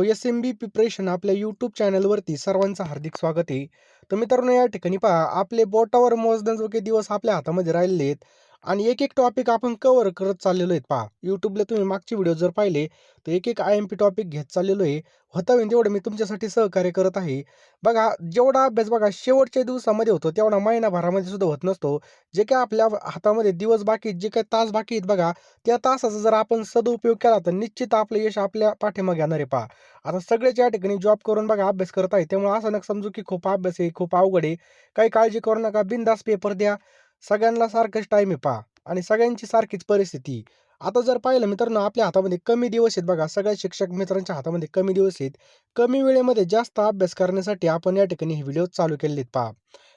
मित्रांनो S M B preparation आपल्या YouTube चॅनलवरती सर्वांचं हार्दिक स्वागत आहे. तर मित्रांनो या ठिकाणी पहा आपले बोटावर मोजण्याजोगे दिवस आपल्या हातामध्ये राहिलेले आहेत. आणि एक एक टॉपिक आपण कव्हर करत चाललेलो आहेत पहा. यूट्यूबला तुम्ही मागचे व्हिडिओ जर पाहिले तर एक एक आय एम पी टॉपिक घेत चाललेलो आहे. होता होईल तेवढं मी तुमच्यासाठी सहकार्य करत आहे बघा जेवढा अभ्यास बघा शेवटच्या दिवसामध्ये होतो तेवढा महिनाभरामध्ये सुद्धा होत नसतो. जे काय आपल्या हातामध्ये दिवस बाकी आहेत, जे काही तास बाकी आहेत बघा त्या तासाचा जर आपण सदुपयोग केला तर निश्चित आपलं यश आपल्या पाठीमागे येणार आहे पहा. आता सगळेच या ठिकाणी जॉब करून बघा अभ्यास करत आहे. त्यामुळे असं नका समजू की खूप अभ्यास आहे खूप अवघड आहे. काही काळजी करू नका बिंदास पेपर द्या. सगळ्यांना सारखंच टाईम आहे पहा. आणि सगळ्यांची सारखीच परिस्थिती आता जर पाहिलं मित्रांनो आपल्या हातामध्ये कमी दिवस आहेत बघा. सगळ्या शिक्षक मित्रांच्या हातामध्ये कमी दिवस आहेत. कमी वेळेमध्ये जास्त अभ्यास करण्यासाठी आपण या ठिकाणी हे व्हिडिओ चालू केले आहेत पहा.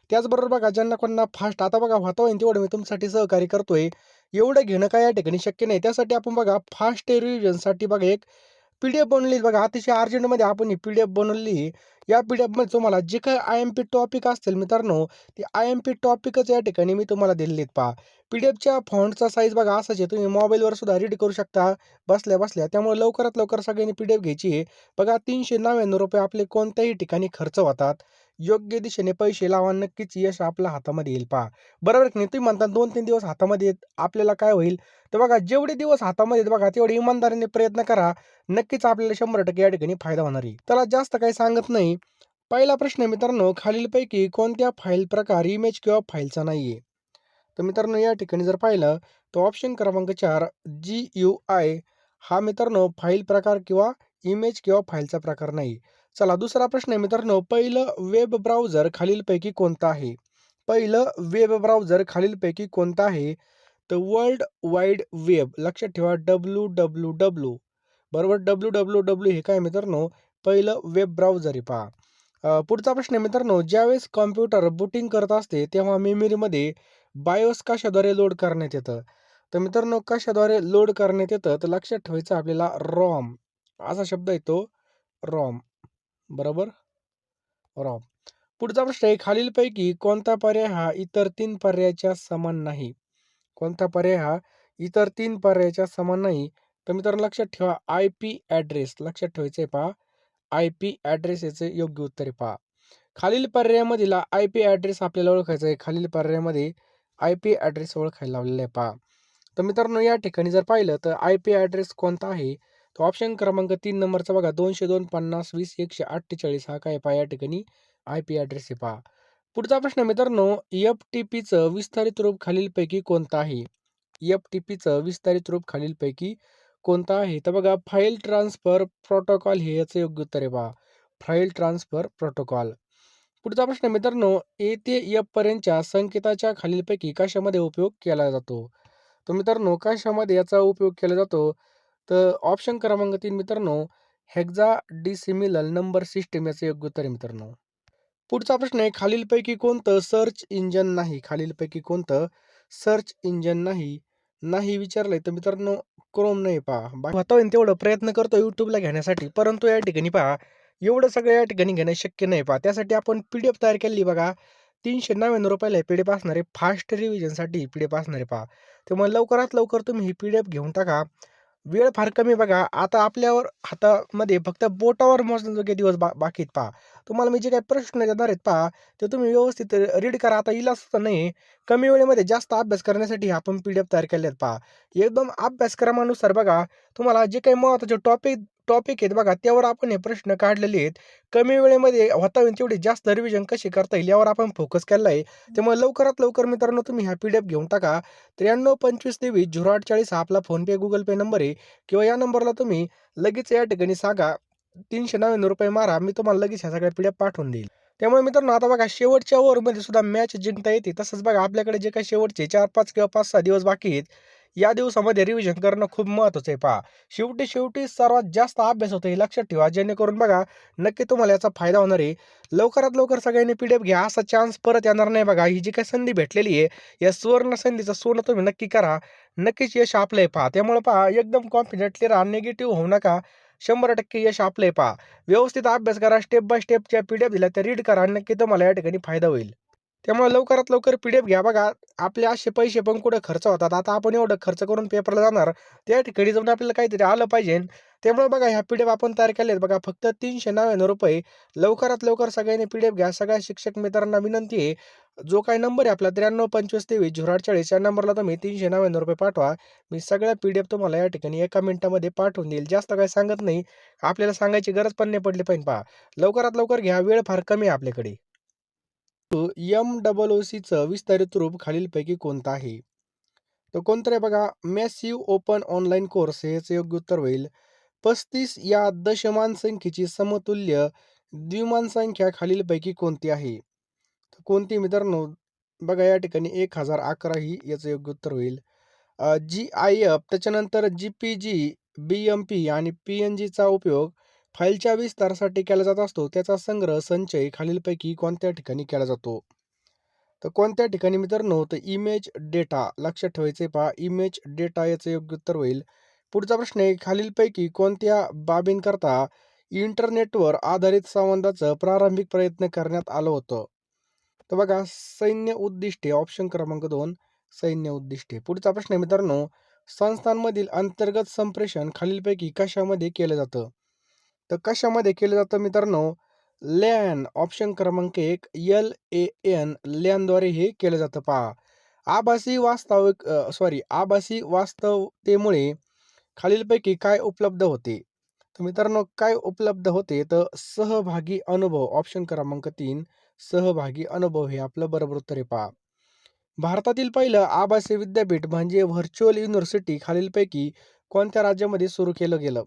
त्याचबरोबर बघा ज्यांना कोणाला फास्ट आता बघा होता होईल तेवढं मी तुमच्यासाठी सहकार्य करतोय. एवढं घेणं काय या ठिकाणी शक्य नाही. त्यासाठी आपण बघा फास्ट रिव्हिजनसाठी बघा एक पी डी एफ बनवली. बघा अतिशय अर्जंटमध्ये आपण ही पी डी एफ बनवली. या पी डी एफमध्ये तुम्हाला जे काही आय एम पी टॉपिक असतील मित्रांनो ते आय एम पी टॉपिकच या ठिकाणी मी तुम्हाला दिलेले आहेत पहा. पी डी एफच्या फॉन्टचा साईज बघा असाच आहे. तुम्ही मोबाईलवर सुद्धा रीड करू शकता. बसल्या बसल्या. त्यामुळे लवकरात लवकर सगळ्यांनी पी डी एफ घ्यायची आहे. बघा तीनशे नव्याण्णव रुपये आपले कोणत्याही ठिकाणी खर्च होतात. योग्य दिशेने पैसे लावा नक्कीच यश आपल्या हातामध्ये येईल. पहा बरोबर की नाही? तुम्ही म्हणता दोन तीन दिवस हातामध्ये येत आपल्याला काय होईल? तर बघा जेवढे दिवस हातामध्ये येत बघा तेवढे इमानदारीने प्रयत्न करा. नक्कीच आपल्याला शंभर टक्के या ठिकाणी फायदा होणार आहे. त्याला जास्त काही सांगत नाही. पहिला प्रश्न मित्रांनो खालीलपैकी कोणत्या फाईल प्रकार इमेज किंवा फाईलचा नाही आहे तर मित्रांनो या ठिकाणी जर पाहिलं तर ऑप्शन क्रमांक चार जी यू आय हा मित्रांनो फाईल प्रकार किंवा इमेज किंवा फाईलचा प्रकार नाही. चला दुसरा प्रश्न आहे मित्रांनो. पहिलं वेब ब्राउझर खालीलपैकी कोणतं आहे? पहिलं वेब ब्राउझर खालीलपैकी कोणतं आहे? तर वर्ल्ड वाईड वेब लक्षात ठेवा डब्ल्यू डब्ल्यू डब्ल्यू बरोबर? डब्ल्यू डब्ल्यू डब्ल्यू हे काय मित्रांनो? पहिलं वेब ब्राउझर आहे पहा. पुढचा प्रश्न आहे मित्रांनो. ज्यावेळेस कॉम्प्युटर बुटिंग करत असते तेव्हा मेमरीमध्ये बायोस कशाद्वारे लोड करण्यात येतं? तर मित्रांनो कशाद्वारे लोड करण्यात येतं? तर लक्षात ठेवायचं आपल्याला रॉम असा शब्द येतो रॉम बरोबर? रॉम पुढचा प्रश्न आहे खालीलपैकी कोणता पर्याय हा इतर तीन पर्यायाच्या समान नाही? कोणता पर्याय हा इतर तीन पर्यायाच्या समान नाही? तर मित्रांनो लक्षात ठेवा आय पी ॲड्रेस लक्षात ठेवायचं आहे पहा. आय पी ॲड्रेस याचं योग्य उत्तर आहे पहा. खालील पर्यायामधील आय पी ॲड्रेस आपल्याला ओळखायचा आहे. खालील पर्यायामध्ये आय पी ॲड्रेस ओळखायला लावलेला आहे पहा. तर मित्रांनो या ठिकाणी जर पाहिलं तर आय पी ॲड्रेस कोणता आहे? तर ऑप्शन क्रमांक तीन नंबरचा बघा. दोनशे दोन पन्नास वीस एकशे अठ्ठेचाळीस हा काय पहा या ठिकाणी आय पी ॲड्रेस आहे पहा. पुढचा प्रश्न मित्रांनो एफ टी पीचं विस्तारित रूप खालीलपैकी कोणतं आहे? एफ टी पीचं विस्तारित रूप खालीलपैकी कोणतं आहे? तर बघा फाईल ट्रान्सफर प्रोटोकॉल हे याचं योग्य उत्तर आहे पहा. फाईल ट्रान्सफर प्रोटोकॉल पुढचा प्रश्न मित्रांनो ए ते एफ पर्यंतच्या संकेताच्या खालीलपैकी कशामध्ये उपयोग केला जातो? तर मित्रांनो कशामध्ये याचा उपयोग केला जातो? तर ऑप्शन क्रमांक तीन मित्रांनो हेक्झा डिसिमिलल नंबर सिस्टीम याचं योग्य उत्तर आहे मित्रांनो. पुढचा प्रश्न आहे खालीलपैकी कोणतं सर्च इंजन नाही? खालीलपैकी कोणतं सर्च इंजन नाही? नाही विचारलंय तर मित्रांनो क्रोम नाही पहा. होता तेवढं प्रयत्न करतो यूट्यूबला घेण्यासाठी परंतु या ठिकाणी पहा एवढं सगळं या ठिकाणी घेणं शक्य नाही पहा. त्यासाठी आपण पी डी एफ तयार केली बघा. तीनशे नव्याण्णव रुपयाला पी डी एफ असणारे फास्ट रिव्हिजनसाठी पी डी एफ असणारे पहा. त्यामुळे लवकरात लवकर तुम्ही ही पी डी एफ घेऊन टाका. वेळ फार कमी बघा. आता आपल्यावर हातामध्ये फक्त बोटावर मोजण्याजोगे दिवस बा बाकीत पहा. तुम्हाला मी जे काही प्रश्न देणार आहेत पहा ते तुम्ही व्यवस्थित रीड करा. आता इलाज सुद्धा नाही. कमी वेळेमध्ये जास्त अभ्यास करण्यासाठी आपण पी डी एफ तयार केले आहेत पहा. एकदम अभ्यासक्रमानुसार बघा तुम्हाला जे काही महत्त्वाचे टॉपिक टॉपिक आहेत बघा त्यावर आपण हे प्रश्न काढलेले आहेत. कमी वेळेमध्ये होता येईल तेवढी जास्त रिव्हिजन कशी करता येईल यावर आपण फोकस केला आहे. त्यामुळे लवकरात लवकर मित्रांनो तुम्ही ह्या पी डी एफ घेऊन टाका. त्र्याण्णव पंचवीस तेवीस झिरो अठ्ठेचाळीस हा आपला फोनपे गुगल पे नंबर आहे. किंवा या नंबरला तुम्ही लगेच या ठिकाणी सांगा. तीनशे नव्याण्णव रुपये मारा मी तुम्हाला लगेच ह्या सगळ्या पी डी एफ पाठवून देईल. त्यामुळे मित्रांनो आता बघा शेवटच्या ओव्हरमध्ये सुद्धा मॅच जिंकता येते. तसंच बघा आपल्याकडे जे काही शेवटचे चार पाच किंवा पाच सहा दिवस बाकी आहेत. या दिवसामध्ये रिव्हिजन करणं खूप महत्त्वाचं आहे. पहा शेवटी शेवटी सर्वात जास्त अभ्यास होतो हे लक्षात ठेवा. जेणेकरून बघा नक्की तुम्हाला याचा फायदा होणार आहे. लवकरात लवकर सगळ्यांनी पी डी एफ घ्या. असा चान्स परत येणार नाही बघा. ही जी काही संधी भेटलेली आहे या सुवर्ण संधीचं सोनं तुम्ही नक्की करा. नक्कीच यश आपलं आहे. पहा त्यामुळे पहा एकदम कॉन्फिडेंटली राहा. निगेटिव्ह होऊ नका. शंभर टक्के यश आपलं आहे. पहा व्यवस्थित अभ्यास करा. स्टेप बाय स्टेप ज्या पी डी एफ दिल्या त्या रीड करा. नक्की तुम्हाला या ठिकाणी फायदा होईल. त्यामुळे लवकरात लवकर पी डी एफ घ्या बघा आपले असे पैसे पण कुठं खर्च होतात आता आपण एवढं खर्च करून पेपरला जाणार त्या ठिकाणी जाऊन आपल्याला काहीतरी आलं पाहिजे त्यामुळे बघा ह्या पी-डी-एफ आपण तयार केले आहेत बघा फक्त ₹399 लवकरात लवकर सगळ्यांनी पी-डी-एफ घ्या. सगळ्या शिक्षक मित्रांना विनंती आहे, जो काही नंबर आहे आपला 932523 या नंबरला तुम्ही ₹399 पाठवा. मी सगळ्या पी-डी-एफ तुम्हाला या ठिकाणी एका मिनिटामध्ये पाठवून देईल. जास्त काही सांगत नाही. आपल्याला सांगायची गरज पण नाही पडली पाहिजे पहा. लवकरात लवकर घ्या. वेळ फार कमी आहे आपल्याकडे. एम-डबल-ओ-सीचं विस्तारित रूप खालीलपैकी कोणतं आहे? तर कोणतं आहे बघा, मॅसिव्ह ओपन ऑनलाईन कोर्स हेच याचं योग्य उत्तर होईल. 35 या दशमान संख्येची समतुल्य द्विमान संख्या खालीलपैकी कोणती आहे? तर कोणती मित्रांनो? बघा या ठिकाणी 1011 ही याचं योग्य उत्तर होईल. जी-आय-एफ त्याच्यानंतर जी-पी-जी, बी-एम-पी आणि पी-एन-जीचा उपयोग फाईलच्या विस्तारासाठी केला जात असतो. त्याचा संग्रह, संचय खालीलपैकी कोणत्या ठिकाणी केला जातो? तर कोणत्या ठिकाणी मित्रांनो? तर इमेज डेटा. लक्षात ठेवायचे पहा, इमेज डेटा याचं योग्य उत्तर होईल. पुढचा प्रश्न आहे, खालीलपैकी कोणत्या बाबींकरता इंटरनेटवर आधारित संवादाचं प्रारंभिक प्रयत्न करण्यात आलं होतं? तर बघा, सैन्य उद्दिष्टे. ऑप्शन क्रमांक दोन सैन्य उद्दिष्टे. पुढचा प्रश्न आहे मित्रांनो, संस्थांमधील अंतर्गत संप्रेषण खालीलपैकी कशामध्ये केलं जातं? तर कशामध्ये केलं जातं मित्रांनो? लॅन. ऑप्शन क्रमांक एक एल-ए-एन लॅनद्वारे हे केलं जातं पहा. आभासी वास्तविक सॉरी आभासी वास्तवतेमुळे खालीलपैकी काय उपलब्ध होते? तर मित्रांनो काय उपलब्ध होते? तर सहभागी अनुभव. ऑप्शन क्रमांक तीन सहभागी अनुभव हे आपलं बरोबर उत्तर आहे पहा. भारतातील पहिलं आभासी विद्यापीठ म्हणजे व्हर्च्युअल युनिव्हर्सिटी खालीलपैकी कोणत्या राज्यामध्ये सुरू केलं गेलं?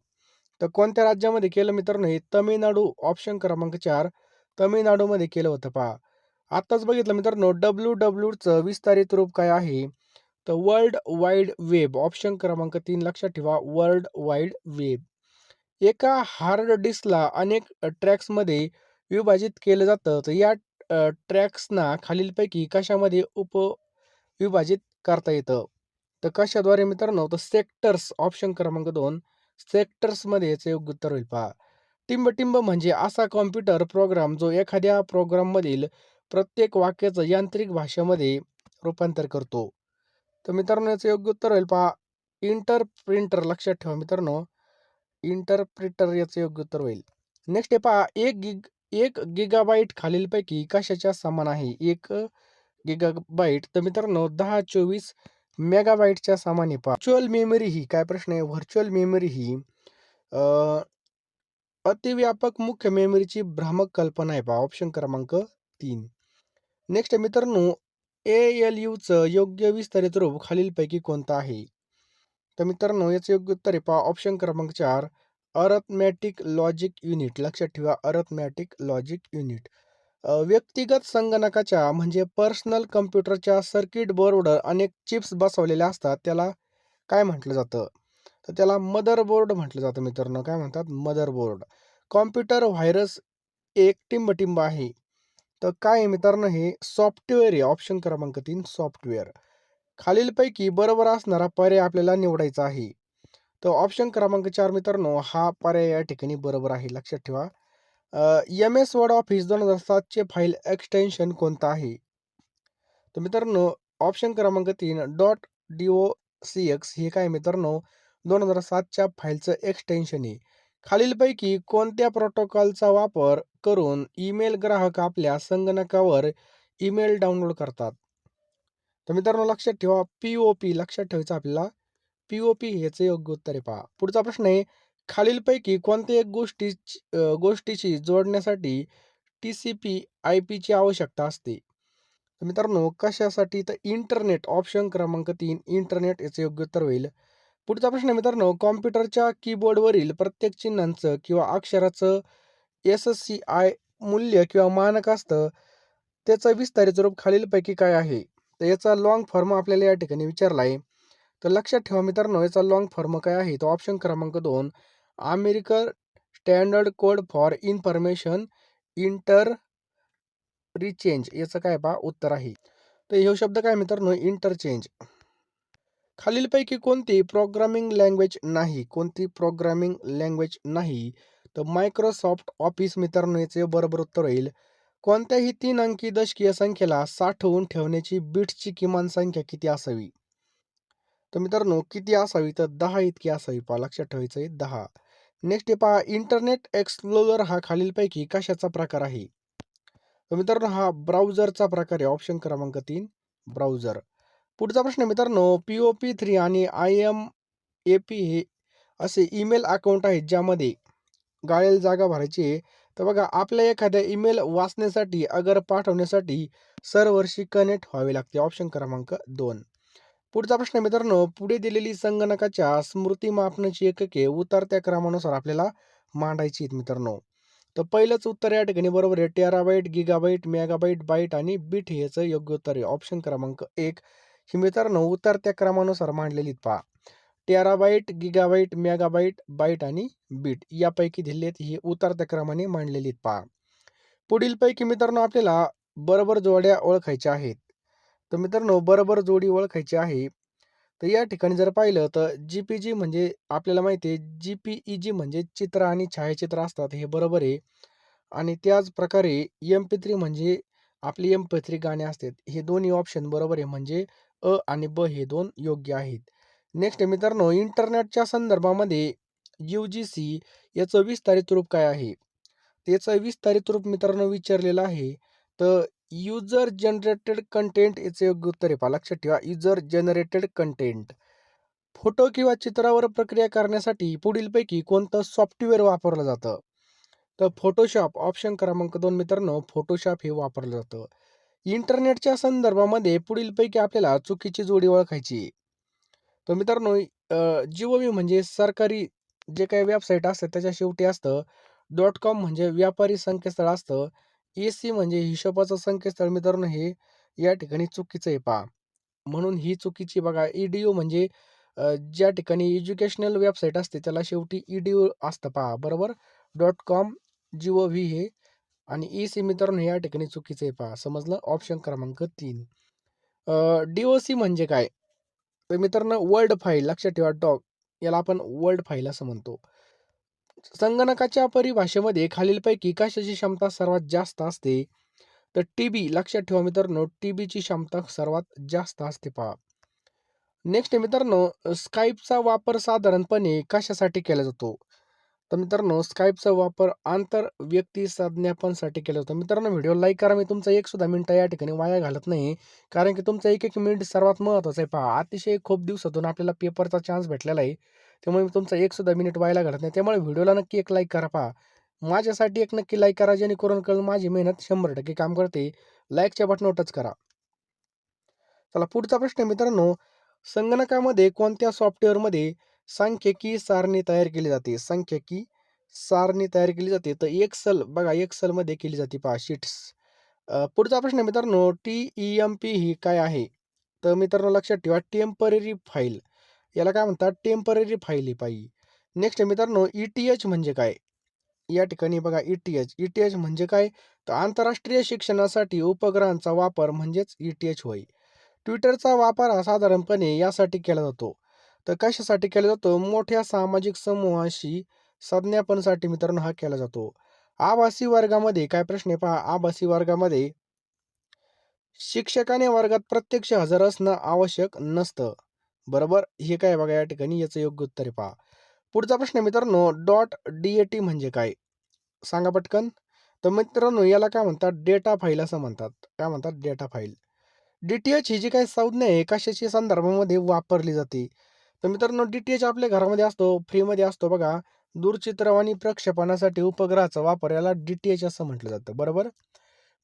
तर कोणत्या राज्यामध्ये केलं मित्रांनो? हे तमिळनाडू. ऑप्शन क्रमांक चार तमिळनाडूमध्ये केलं होतं पहा. आत्ताच बघितलं मित्रांनो डब्ल्यू-डब्ल्यूचं विस्तारित रूप काय आहे? तर वर्ल्ड वाईड वेब. ऑप्शन क्रमांक तीन लक्षात ठेवा वर्ल्ड वाईड वेब. एका हार्ड डिस्कला अनेक ट्रॅक्समध्ये विभाजित केलं जातं. तर या ट्रॅक्सना खालीलपैकी कशामध्ये उपविभाजित करता येतं? तर कशाद्वारे मित्रांनो? तर सेक्टर्स. ऑप्शन क्रमांक दोन सेक्टर्समध्ये याचं योग्य उत्तर होईल पहा. टिंब-टिंब म्हणजे असा कॉम्प्युटर प्रोग्राम जो एखाद्या प्रोग्राममधील प्रत्येक वाक्याचं यांत्रिक भाषेमध्ये रूपांतर करतो. तर मित्रांनो याचं योग्य उत्तर होईल पहा इंटरप्रिंटर लक्षात ठेवा मित्रांनो इंटरप्रिटर याचं योग्य उत्तर होईल. नेक्स्ट आहे पहा एक गिग एक गिगाबाईट खालीलपैकी कशाच्या समान आहे? एक गिगाबाईट तर मित्रांनो 1024 मेगाबाईटच्या सामान्य आहे पहा. व्हर्च्युअल मेमरी ही काय प्रश्न आहे? व्हर्च्युअल मेमरी ही अतिव्यापक मुख्य मेमरीची भ्रामक कल्पना आहे पहा. ऑप्शन क्रमांक तीन नेक्स्ट मित्रांनो ए-एल-यूचं योग्य विस्तारित रूप खालीलपैकी कोणतं आहे? तर मित्रांनो याचं योग्य उत्तर आहे पहा ऑप्शन क्रमांक चार अरथमॅटिक लॉजिक युनिट. लक्षात ठेवा अरथमॅटिक लॉजिक युनिट. व्यक्तिगत संगणकाच्या म्हणजे पर्सनल कम्प्युटरच्या सर्किट बोर्डवर अनेक चिप्स बसवलेल्या असतात. त्याला काय म्हटलं जातं? तर त्याला मदरबोर्ड म्हटलं जातं मित्रांनो. काय म्हणतात? मदरबोर्ड. कॉम्प्युटर व्हायरस एक टिंबटिंब आहे. तर काय आहे मित्रांनो हे? सॉफ्टवेअर आहे. ऑप्शन क्रमांक तीन सॉफ्टवेअर. खालीलपैकी बरोबर असणारा पर्याय आपल्याला निवडायचा आहे. तर ऑप्शन क्रमांक चार मित्रांनो हा पर्याय या ठिकाणी बरोबर आहे. लक्षात ठेवा. एम-एस वर्ड ऑफिस दोन हजार सातचे फाईल एक्सटेन्शन कोणतं आहे? तर मित्रांनो ऑप्शन क्रमांक तीन dot D O C X हे काय मित्रांनो दोन हजार सातच्या फाईलचं एक्सटेन्शन आहे. खालीलपैकी कोणत्या प्रोटोकॉलचा वापर करून ईमेल ग्राहक आपल्या संगणकावर ईमेल डाउनलोड करतात? तर मित्रांनो लक्षात ठेवा पी-ओ-पी. लक्षात ठेवायचं आपल्याला पी-ओ-पी याचं योग्य उत्तर आहे पहा. पुढचा प्रश्न आहे खालीलपैकी कोणत्या एक गोष्टी गोष्टीशी जोडण्यासाठी टी-सी-पी/आय-पीची आवश्यकता असते? मित्रांनो कशासाठी? तर इंटरनेट. ऑप्शन क्रमांक तीन इंटरनेट याचं योग्य उत्तर होईल. पुढचा प्रश्न मित्रांनो कॉम्प्युटरच्या कीबोर्डवरील प्रत्येक चिन्हांचं किंवा अक्षराचं एस-सी-आय मूल्य किंवा मानक असतं. त्याचं विस्तारित रूप खालीलपैकी काय आहे? तर याचा लॉंग फॉर्म आपल्याला या ठिकाणी विचारला आहे. तर लक्षात ठेवा मित्रांनो याचा लाँग फॉर्म काय आहे? तो ऑप्शन क्रमांक दोन American standard code for information interchange याचं काय पहा उत्तर आहे. तर हे शब्द काय मित्रांनो इंटरचेंज. खालीलपैकी कोणती प्रोग्रामिंग लँग्वेज नाही? कोणती प्रोग्रामिंग लँग्वेज नाही? तर मायक्रोसॉफ्ट ऑफिस मित्रांनो याचं बरोबर उत्तर होईल. कोणत्याही तीन अंकी दशकीय संख्येला साठवून ठेवण्याची बिट्सची किमान संख्या किती असावी? तर मित्रांनो किती असावी? तर दहा इतकी असावी पहा. लक्षात ठेवायचं आहे दहा नेक्स्ट पहा इंटरनेट एक्सप्लोरर हा खालीलपैकी कशाचा प्रकार आहे? तर मित्रांनो हा ब्राउझरचा प्रकार आहे. ऑप्शन क्रमांक तीन ब्राउझर पुढचा प्रश्न मित्रांनो पी ओ पी थ्री आणि आय एम ए पी हे असे ईमेल अकाउंट आहेत ज्यामध्ये गाळेल जागा भरायची तर बघा आपल्या एखाद्या ईमेल वाचण्यासाठी अगर पाठवण्यासाठी सर्व्हरशी कनेक्ट व्हावे लागते. ऑप्शन क्रमांक दोन. पुढचा प्रश्न मित्रांनो पुढे दिलेली संगणकाच्या स्मृती मापनाची एकके उतरत्या क्रमानुसार आपल्याला मांडायची आहेत मित्रांनो. तर पहिलंच उत्तर या ठिकाणी बरोबर आहे टेराबाईट गिगाबाईट मेगाबाईट बाईट आणि बीट याचं योग्य उत्तर आहे. ऑप्शन क्रमांक एक. ही मित्रांनो उतरत्या क्रमानुसार मांडलेली पहा. टेराबाईट गिगाबाईट मेगाबाईट बाईट आणि बीट यापैकी दिलेली आहेत ही उतरत्या क्रमाने मांडलेली पहा. पुढीलपैकी मित्रांनो आपल्याला बरोबर जोड्या ओळखायच्या आहेत. तर मित्रांनो बरोबर जोडी ओळखायची आहे. तर या ठिकाणी जर पाहिलं तर जी पी जी म्हणजे आपल्याला माहिती आहे जी पी ई जी म्हणजे चित्र आणि छायाचित्र असतात हे बरोबर आहे. आणि त्याच प्रकारे एम पी थ्री म्हणजे आपली एम पी थ्री गाणे असतात हे दोन्ही ऑप्शन बरोबर आहे म्हणजे अ आणि ब हे दोन योग्य आहेत. नेक्स्ट मित्रांनो इंटरनेटच्या संदर्भामध्ये यू जी सी याचं विस्तारित रूप काय आहे? त्याचं विस्तारित रूप मित्रांनो विचारलेलं आहे. तर युजर जनरेटेड कंटेंट याचं योग्य उत्तर आहे. पहा लक्षात ठेवा. युजर जनरेटेड कंटेंट फोटो किंवा चित्रावर प्रक्रिया करण्यासाठी पुढीलपैकी कोणतं सॉफ्टवेअर वापरलं जातं? तर फोटोशॉप ऑप्शन क्रमांक दोन मित्रांनो फोटोशॉप हे वापरलं जातं. इंटरनेटच्या संदर्भामध्ये पुढीलपैकी आपल्याला चुकीची जोडी ओळखायची तर मित्रांनो जिओवी म्हणजे सरकारी जे काही वेबसाईट असतं त्याच्या शेवटी असतं. डॉट कॉम म्हणजे व्यापारी संकेतस्थळ असतं. ए सी म्हणजे हिशोबाचं संकेतस्थळ मित्रांनो हे या ठिकाणी चुकीचं आहे पहा. म्हणून ही चुकीची बघा ई डी यू म्हणजे ज्या ठिकाणी एज्युकेशनल वेबसाईट असते त्याला शेवटी ई डी यू असतं पहा बरोबर? Dot com G O V हे आणि ई सी मित्रांनो या ठिकाणी चुकीचं आहे पहा समजलं? ऑप्शन क्रमांक तीन. डी ओ सी म्हणजे काय? तर मित्रांनो वर्ल्ड फाईल लक्षात ठेवा डॉग याला आपण वर्ल्ड फाईल असं म्हणतो. संगणकाच्या परिभाषेमध्ये खालीलपैकी कशाची क्षमता सर्वात जास्त असते? तर टी बी लक्षात ठेवा मित्रांनो टी बीची क्षमता सर्वात जास्त असते पहा. नेक्स्ट मित्रांनो स्काईपचा वापर साधारणपणे कशासाठी केला जातो? तर मित्रांनो स्काईपचा वापर आंतर व्यक्ती साधण्यापणसाठी केला जातो. मित्रांनो व्हिडिओ लाईक करा. मी तुमचा एक सुद्धा मिनिट या ठिकाणी वाया घालत नाही. कारण की तुमचा एक एक मिनिट सर्वात महत्त्वाचा आहे पहा. अतिशय खूप दिवसातून आपल्याला पेपरचा चान्स भेटलेला आहे. त्यामुळे तुमचा एक सुद्धा मिनिट व्हायला घडत नाही. त्यामुळे व्हिडिओला नक्की एक लाईक करा पहा. माझ्यासाठी एक नक्की लाईक करा जेणेकरून कळून माझी मेहनत शंभर टक्के काम करते. लाईकच्या बटनावर टच करा. चला पुढचा प्रश्न आहे मित्रांनो. संगणकामध्ये कोणत्या सॉफ्टवेअरमध्ये सांख्यिकी सारणी तयार केली जाते? सांख्यिकी सारणी तयार केली जाते. तर एक्सल बघा एक्सलमध्ये केली जाते पहा शीट्स पुढचा प्रश्न आहे मित्रांनो. टी ई एम पी ही काय आहे? तर मित्रांनो लक्षात ठेवा. टेंपररी फाईल याला काय म्हणतात? टेंपररी फाईली पाई नेक्स्ट मित्रांनो ई टी एच म्हणजे काय? या ठिकाणी बघा E T H E T H म्हणजे काय? तर आंतरराष्ट्रीय शिक्षणासाठी उपग्रहांचा वापर म्हणजेच ई टी एच होय. ट्विटरचा वापर हा साधारणपणे यासाठी केला जातो. तर कशासाठी केला जातो? मोठ्या सामाजिक समूहाशी संज्ञापनसाठी मित्रांनो हा केला जातो. आभासी वर्गामध्ये काय प्रश्न आहे पहा? आभासी वर्गामध्ये शिक्षकाने वर्गात प्रत्यक्ष हजर असणं आवश्यक नसतं. बरोबर? हे काय बघा या ठिकाणी याचं योग्य उत्तर आहे पहा. पुढचा प्रश्न आहे मित्रांनो डॉट डी ए टी म्हणजे काय? सांगा पटकन. तर मित्रांनो याला काय म्हणतात? डेटा फाईल असं म्हणतात. काय म्हणतात? Data file. D T H ही जी काही संज्ञा आहे कशाची संदर्भामध्ये वापरली जाते. तर मित्रांनो डी टी एच आपल्या घरामध्ये असतो फ्रीमध्ये असतो बघा. दूरचित्रवाणी प्रक्षेपणासाठी उपग्रहाचा वापर याला डी टी एच असं म्हटलं जातं. बरोबर?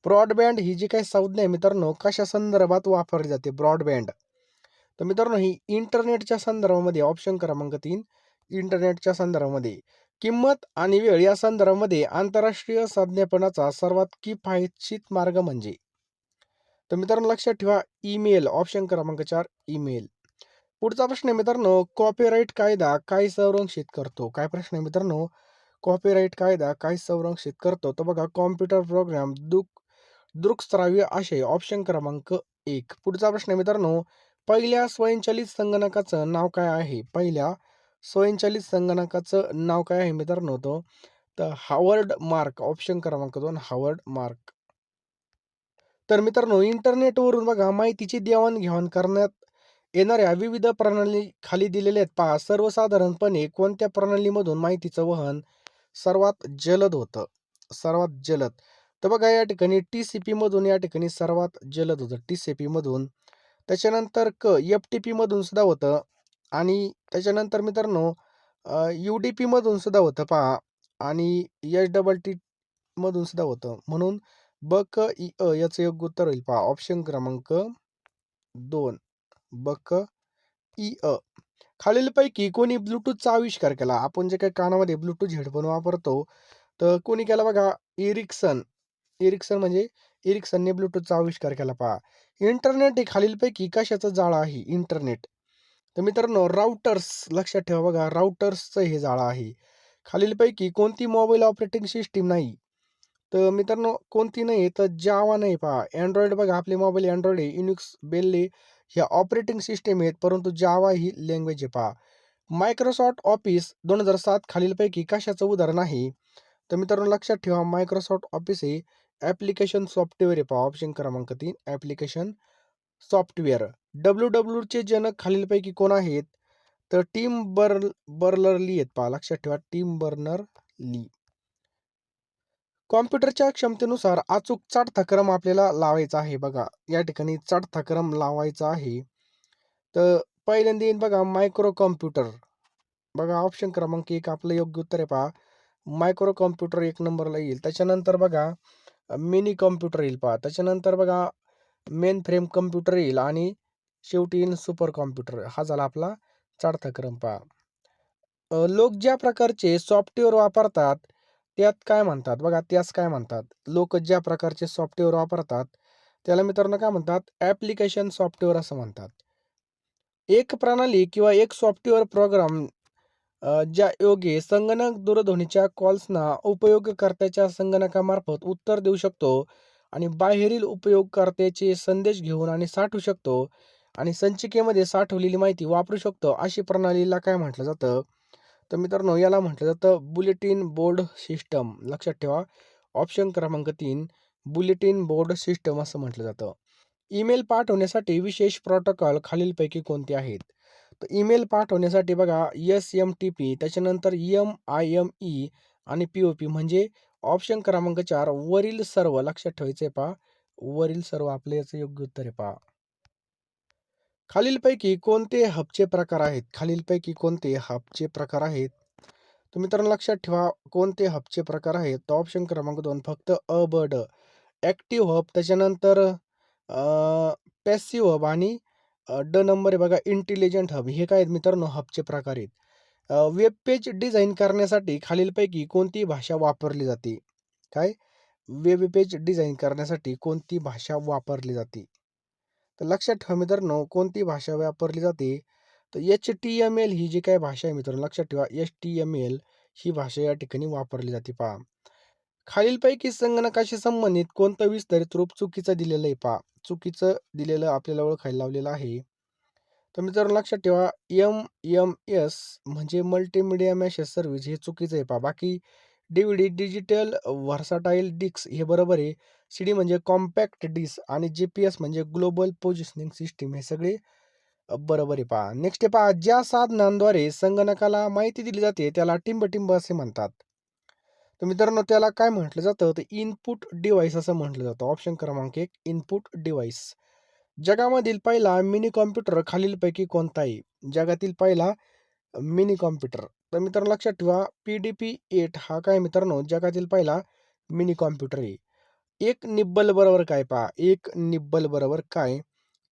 ब्रॉडबँड ही जी काही संज्ञा आहे मित्रांनो कशा संदर्भात वापरली जाते ब्रॉडबँड? तर मित्रांनो ही इंटरनेटच्या संदर्भामध्ये ऑप्शन क्रमांक तीन इंटरनेटच्या संदर्भामध्ये किंमत आणि वेळ या संदर्भामध्ये आंतरराष्ट्रीय संज्ञापनाचा सर्वात किफायतशीर मार्ग म्हणजे. तर मित्रांनो लक्षात ठेवा ईमेल ऑप्शन क्रमांक चार ईमेल. पुढचा प्रश्न आहे मित्रांनो कॉपीराईट कायदा काय संरक्षित करतो? काय प्रश्न आहे मित्रांनो? कॉपीराईट कायदा काय संरक्षित करतो? तर बघा कॉम्प्युटर प्रोग्राम दुक दृकश्राव्य आशय ऑप्शन क्रमांक एक. पुढचा प्रश्न आहे मित्रांनो पहिल्या स्वयंचलित संगणकाचं नाव काय आहे? पहिल्या स्वयंचलित संगणकाचं नाव काय आहे मित्रांनो तो? तर हावर्ड मार्क ऑप्शन क्रमांक दोन हावर्ड मार्क. तर मित्रांनो इंटरनेटवरून बघा माहितीची देवाणघेवाण करण्यात येणाऱ्या विविध प्रणाली खाली दिलेले आहेत. पहा सर्वसाधारणपणे कोणत्या प्रणालीमधून माहितीचं वहन सर्वात जलद होतं? सर्वात जलद. तर बघा या ठिकाणी टी सी पी मधून या ठिकाणी सर्वात जलद होतं. टी सी पी मधून त्याच्यानंतर क एफ टी पीमधून सुद्धा होतं. आणि त्याच्यानंतर मित्रांनो यू डी पीमधून सुद्धा होतं पहा. आणि एच डबल टी मधून सुद्धा होतं. म्हणून ब क इ अ याचं योग्य उत्तर होईल पहा. ऑप्शन क्रमांक दोन. ब क इ अ. खालीलपैकी कोणी ब्लूटूथचा आविष्कार केला? आपण जे काही कानामध्ये ब्लूटूथ हेडफोन वापरतो तर कोणी केला बघा? इरिक्सन इरिक्सन म्हणजे इरिक्सनने ब्लूटूथचा आविष्कार केला पहा. इंटरनेट हे खालीलपैकी कशाचं जाळं आहे? इंटरनेट. तर मित्रांनो राउटर्स लक्षात ठेवा बघा राऊटर्सचं हे जाळं आहे. खालीलपैकी कोणती मोबाईल ऑपरेटिंग सिस्टीम नाही? तर मित्रांनो कोणती नाही तर जावा नाही पहा. अँड्रॉइड बघा आपले मोबाईल अँड्रॉइड आहे युनिक्स बेल्ले ह्या ऑपरेटिंग सिस्टीम आहेत परंतु जावा ही लँग्वेज आहे पहा. मायक्रोसॉफ्ट ऑफिस दोन हजार सात खालीलपैकी कशाचं उदाहरण आहे? तर मित्रांनो लक्षात ठेवा मायक्रोसॉफ्ट ऑफिस हे ॲप्लिकेशन सॉफ्टवेअर आहे पहा ऑप्शन क्रमांक तीन ॲप्लिकेशन सॉफ्टवेअर डब्ल्यू डब्ल्यूचे जनक खालीलपैकी कोण आहेत तर टीम बर बर्नर-ली आहेत पहा लक्षात ठेवा टीम बर्नर-ली. कॉम्प्युटरच्या क्षमतेनुसार अचूक चढता क्रम आपल्याला लावायचा आहे बघा. या ठिकाणी चढता क्रम लावायचा आहे. तर पहिल्यांदा येईल बघा मायक्रो कॉम्प्युटर. बघा ऑप्शन क्रमांक एक आपलं योग्य उत्तर आहे पहा. मायक्रो कॉम्प्युटर एक नंबरला येईल. त्याच्यानंतर बघा मिनी कॉम्प्युटर येईल पहा. त्याच्यानंतर बघा मेन फ्रेम कम्प्युटर येईल आणि शेवटी येईल सुपर कॉम्प्युटर. हा झाला आपला चढता क्रम पहा. लोक ज्या प्रकारचे सॉफ्टवेअर वापरतात त्यात काय म्हणतात? बघा त्यास काय म्हणतात? लोक ज्या प्रकारचे सॉफ्टवेअर वापरतात त्याला मित्रांनो काय म्हणतात? ॲप्लिकेशन सॉफ्टवेअर असं म्हणतात. एक प्रणाली किंवा एक सॉफ्टवेअर प्रोग्राम ज्या योगे संगणक दूरध्वनीच्या कॉल्सना उपयोगकर्त्याच्या संगणकामार्फत उत्तर देऊ शकतो आणि बाहेरील उपयोगकर्त्याचे संदेश घेऊन आणि साठवू शकतो आणि संचिकेमध्ये साठवलेली माहिती वापरू शकतो अशी प्रणालीला काय म्हटलं जातं? तर मित्रांनो याला म्हटलं जातं बुलेटिन बोर्ड सिस्टम. लक्षात ठेवा ऑप्शन क्रमांक तीन बुलेटिन बोर्ड सिस्टम असं म्हटलं जातं. ईमेल पाठवण्यासाठी विशेष प्रोटोकॉल खालीलपैकी कोणते आहेत? तर ईमेल पाठवण्यासाठी बघा एस-एम-टी-पी त्याच्यानंतर एम-आय-एम-ई आणि पी-ओ-पी म्हणजे ऑप्शन क्रमांक चार वरील सर्व लक्षात ठेवायचं आहे पहा. वरील सर्व आपले याचं योग्य उत्तर आहे पहा. खालीलपैकी कोणते हबचे प्रकार आहेत? खालीलपैकी कोणते हबचे प्रकार आहेत? तर मित्रांनो लक्षात ठेवा कोणते हबचे प्रकार आहेत? तर ऑप्शन क्रमांक दोन फक्त अ, ब, ड. ॲक्टिव्ह हब त्याच्यानंतर पॅसिव्ह हब आणि ड नंबर आहे बघा इंटेलिजंट हब. हे काय आहेत मित्रांनो हबचे प्रकार आहेत. वेब पेज डिझाईन करण्यासाठी खालीलपैकी कोणती भाषा वापरली जाते? काय? वेब पेज डिझाईन करण्यासाठी कोणती भाषा वापरली जाते? तर लक्षात ठेवा मित्रांनो कोणती भाषा वापरली जाते? तर एच-टी-एम-एल ही जी काय भाषा आहे मित्रांनो लक्षात ठेवा एच-टी-एम-एल ही भाषा या ठिकाणी वापरली जाते पहा. खालीलपैकी संगणकाशी संबंधित कोणतं विस्तारित रूप चुकीचं दिलेलं आहे पहा. चुकीचं दिलेलं आपल्याला ओळखायला लावलेलं आहे. तर मित्रांनो लक्षात ठेवा एम-एम-एस म्हणजे मल्टीमीडिया मॅशेज सर्व्हिस हे चुकीचं आहे पहा. बाकी डी-व्ही-डी डिजिटल व्हर्साटाईल डिस्क हे बरोबर आहे. सी-डी म्हणजे कॉम्पॅक्ट डिस्क आणि जी-पी-एस म्हणजे ग्लोबल पोझिशनिंग सिस्टीम हे सगळे बरोबर आहे पहा. नेक्स्ट आहे पहा ज्या साधनांद्वारे संगणकाला माहिती दिली जाते त्याला टिंब-टिंब असे म्हणतात. तर मित्रांनो त्याला काय म्हटलं जातं? तर इनपुट डिव्हाइस असं म्हटलं जातं. ऑप्शन क्रमांक एक इनपुट डिव्हाइस. जगामधील पहिला मिनी कॉम्प्युटर खालीलपैकी कोणताही जगातील पहिला मिनी कॉम्प्युटर. तर मित्रांनो लक्षात ठेवा पी डी पी एट हा काय मित्रांनो जगातील पहिला मिनी कॉम्प्युटर आहे. एक निब्बल बरोबर काय पहा? एक निब्बल बरोबर काय?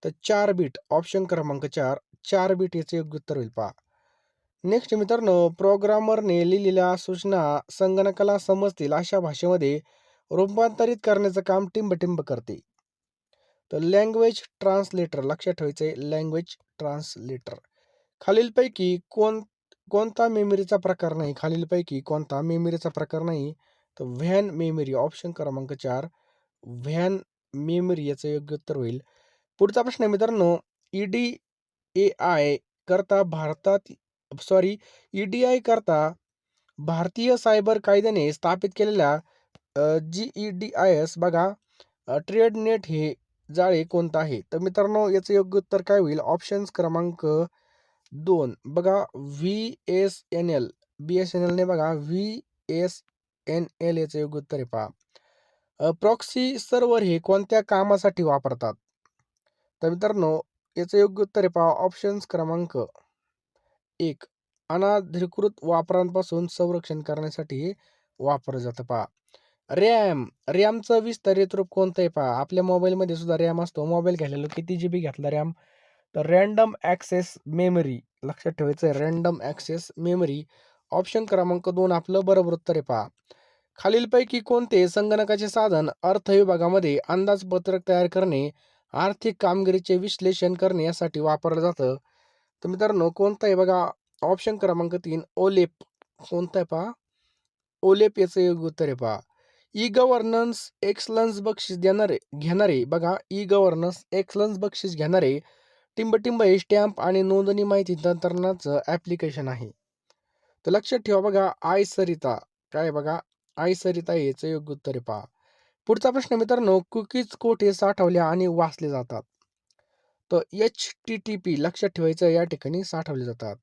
तर चार बिट. ऑप्शन क्रमांक चार चार बिट याचं योग्य उत्तर होईल पहा. नेक्स्ट मित्रांनो प्रोग्रामरने लिहिलेल्या सूचना संगणकाला समजतील अशा भाषेमध्ये रूपांतरित करण्याचं काम टिंबटिंब करते. तर लँग्वेज ट्रान्सलेटर लक्षात ठेवायचं आहे लँग्वेज ट्रान्सलेटर. खालीलपैकी कोण कोणता मेमरीचा प्रकार नाही? खालीलपैकी कोणता मेमरीचा प्रकार नाही? तर व्हॅन मेमरी. ऑप्शन क्रमांक चार व्हॅन मेमरी याचं योग्य उत्तर होईल. पुढचा प्रश्न आहे मित्रांनो ई-डी-ए-आय करता भारतात सॉरी ई-डी-आय करता भारतीय सायबर कायद्याने स्थापित केलेल्या जी-ई-डी-आय-एस बघा ट्रेडनेट हे जाळे कोणतं आहे? तर मित्रांनो याचं योग्य उत्तर काय होईल? ऑप्शन्स क्रमांक दोन. बघा V S N L B S N एलने बघा व्ही एस एन एल याचं योग्य उत्तर आहे पहा. प्रॉक्सी सर्व्हर हे कोणत्या कामासाठी वापरतात? तर मित्रांनो याचं योग्य उत्तर आहे पहा. ऑप्शन्स क्रमांक एक अनाधिकृत वापरांपासून संरक्षण करण्यासाठी वापरलं जातं पहा. रॅम रॅमचं विस्तारित रूप कोणतं आहे पहा? आपल्या मोबाईलमध्ये सुद्धा रॅम असतो. मोबाईल घ्यायला किती जी बी घेतला रॅम? तर रँडम ॲक्सेस मेमरी लक्षात ठेवायचं आहे रँडम ॲक्सेस मेमरी ऑप्शन क्रमांक दोन आपलं बरोबर उत्तर आहे पहा. खालीलपैकी कोणते संगणकाचे साधन अर्थ विभागामध्ये अंदाजपत्रक तयार करणे आर्थिक कामगिरीचे विश्लेषण करणे यासाठी वापरलं जातं? तर मित्रांनो कोणता आहे बघा ऑप्शन क्रमांक तीन ओलेप. कोणता आहे पहा? ओलेप याचं योग्य उत्तर आहे पहा. ई गव्हर्नन्स एक्सलन्स बक्षीस देणारे घेणारे. बघा ई गव्हर्नन्स एक्सलन्स बक्षीस घेणारे टिंबटिंब हे स्टॅम्प आणि नोंदणी माहिती तंत्रज्ञानाचं ॲप्लिकेशन आहे. तर लक्षात ठेवा बघा आय सरिता. काय बघा? आय सरिता याचं योग्य उत्तर आहे पहा. पुढचा प्रश्न मित्रांनो कुकीज कोठे साठवल्या आणि वाचले जातात? तर एच टी टी पी लक्षात ठेवायचं या ठिकाणी साठवले जातात.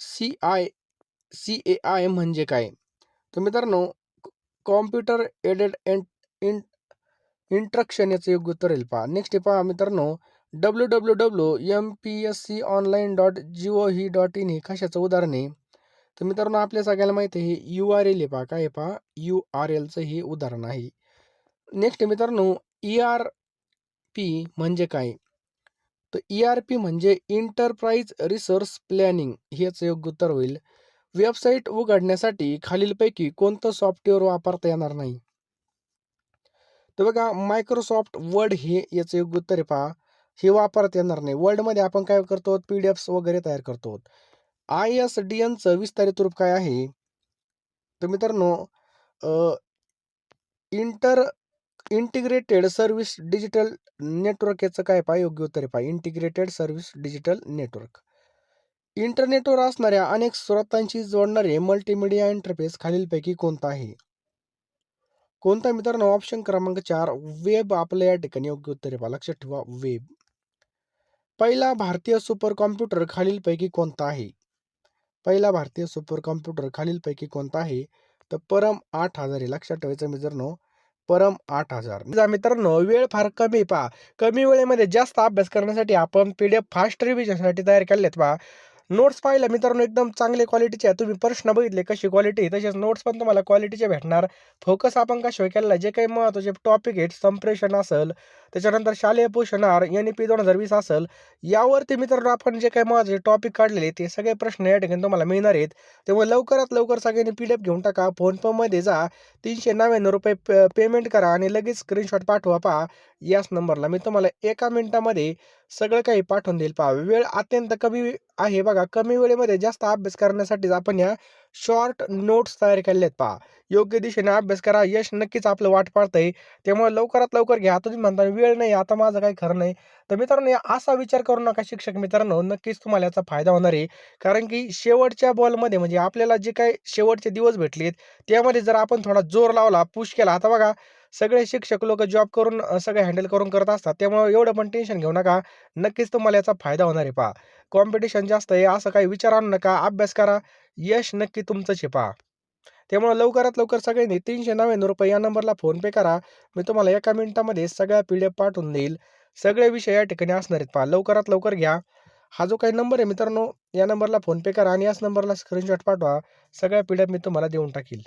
C I C A I म्हणजे काय? तर मित्रांनो कॉम्प्युटर एडेड इन इंट्रक्शन याचं योग्य उत्तर येईल पहा. नेक्स्ट पहा मित्रांनो W W W M P S C online dot G O V dot in हे कशाचं उदाहरण आहे? तर मित्रांनो आपल्या सगळ्याला माहिती आहे हे यू आर एल आहे पहा. काय आहे पहा? यू आर एलचं हे उदाहरण आहे. नेक्स्ट मित्रांनो ई आर पी म्हणजे काय? तर ई आर पी म्हणजे इंटरप्राइज रिसोर्स प्लॅनिंग हेच योग्य उत्तर होईल. वेबसाईट उघडण्यासाठी खालीलपैकी कोणतं सॉफ्टवेअर वापरता येणार नाही? तर बघा मायक्रोसॉफ्ट वर्ड हे याचं योग्य उत्तर आहे पहा. हे वापरता येणार नाही. वर्ल्डमध्ये आपण काय करतो? पी डी एफ्स वगैरे तयार करतो. आय एस डी एनचं विस्तारित रूप काय आहे? तर मित्रांनो inter integrated service digital network याचं काय पहा योग्य उत्तर आहे पहा. Integrated service digital network. इंटरनेटवर असणाऱ्या अनेक स्रोतांशी जोडणारे मल्टीमीडिया इंटरफेस खालीलपैकी कोणता आहे? कोणता मित्रांनो? ऑप्शन क्रमांक चार वेब आपल्या या ठिकाणी योग्य उत्तर आहे पहा. लक्षात ठेवा वेब. पहिला भारतीय सुपर कॉम्प्युटर खालीलपैकी कोणता आहे? पहिला भारतीय सुपर कॉम्प्युटर खालीलपैकी कोणता आहे? तर परम आठ हजार आहे. लक्षात ठेवायचं मित्रांनो परम आठ हजार. मित्रांनो वेळ फार कमी पहा. कमी वेळेमध्ये जास्त अभ्यास करण्यासाठी आपण पी डी एफ फास्ट रिव्हिजनसाठी तयार केलेत पहा. नोट्स पाहिलं मित्रांनो एकदम चांगले क्वालिटीचे आहे तुम्ही प्रश्न बघितले कशी क्वालिटी तसेच नोट्स पण तुम्हाला क्वालिटीचे भेटणार. फोकस आपण कशावर केलेला जे काही महत्त्वाचे टॉपिक आहेत संप्रेषण असेल त्याच्यानंतर शालेय पोषण आहार एन ई पी दोन हजार वीस असेल यावरती मित्रांनो आपण जे काही माझे टॉपिक काढलेले ते सगळे प्रश्न या ठिकाणी तुम्हाला मिळणार आहेत. त्यामुळे लवकरात लवकर सगळ्यांनी पी डी एफ घेऊन टाका फोनपेमध्ये जा तीनशे नव्याण्णव रुपये पेमेंट करा आणि लगेच स्क्रीनशॉट पाठवा पहा याच नंबरला मी तुम्हाला एका मिनिटामध्ये सगळं काही पाठवून देईल पहा वेळ अत्यंत कमी आहे बघा कमी वेळेमध्ये जास्त अभ्यास करण्यासाठी आपण या शॉर्ट नोट्स तयार केले आहेत पहा. योग्य दिशेने अभ्यास करा यश नक्कीच आपलं वाट पाळतंय त्यामुळे लवकरात लवकर घ्या. तुम्ही म्हणता वेळ नाही आता माझं काही खरं नाही. तर मित्रांनो असा विचार करू नका शिक्षक मित्रांनो. नक्कीच तुम्हाला याचा फायदा होणार आहे. कारण की शेवटच्या बॉलमध्ये म्हणजे आपल्याला जे काही शेवटचे दिवस भेटलेत त्यामध्ये जर आपण थोडा जोर लावला पुश केला. आता बघा सगळे शिक्षक लोक जॉब करून सगळे हँडल करून करत असतात. त्यामुळे एवढं पण टेन्शन घेऊ नका. नक्कीच तुम्हाला याचा फायदा होणार आहे पहा. कॉम्पिटिशन जास्त आहे असं काही विचार आणू नका. अभ्यास करा. यश नक्की तुमचंच आहे पहा. त्यामुळे लवकरात लवकर सगळ्यांनी तीनशे नव्याण्णव रुपये या नंबरला फोनपे करा. मी तुम्हाला एका मिनिटामध्ये सगळ्या पी डी एफ पाठवून देईल. सगळे विषय या ठिकाणी असणार आहेत पहा. लवकरात लवकर घ्या. हा जो काही नंबर आहे मित्रांनो या नंबरला फोनपे करा आणि याच नंबरला स्क्रीनशॉट पाठवा. सगळ्या पी डी एफ मी तुम्हाला देऊन टाकील.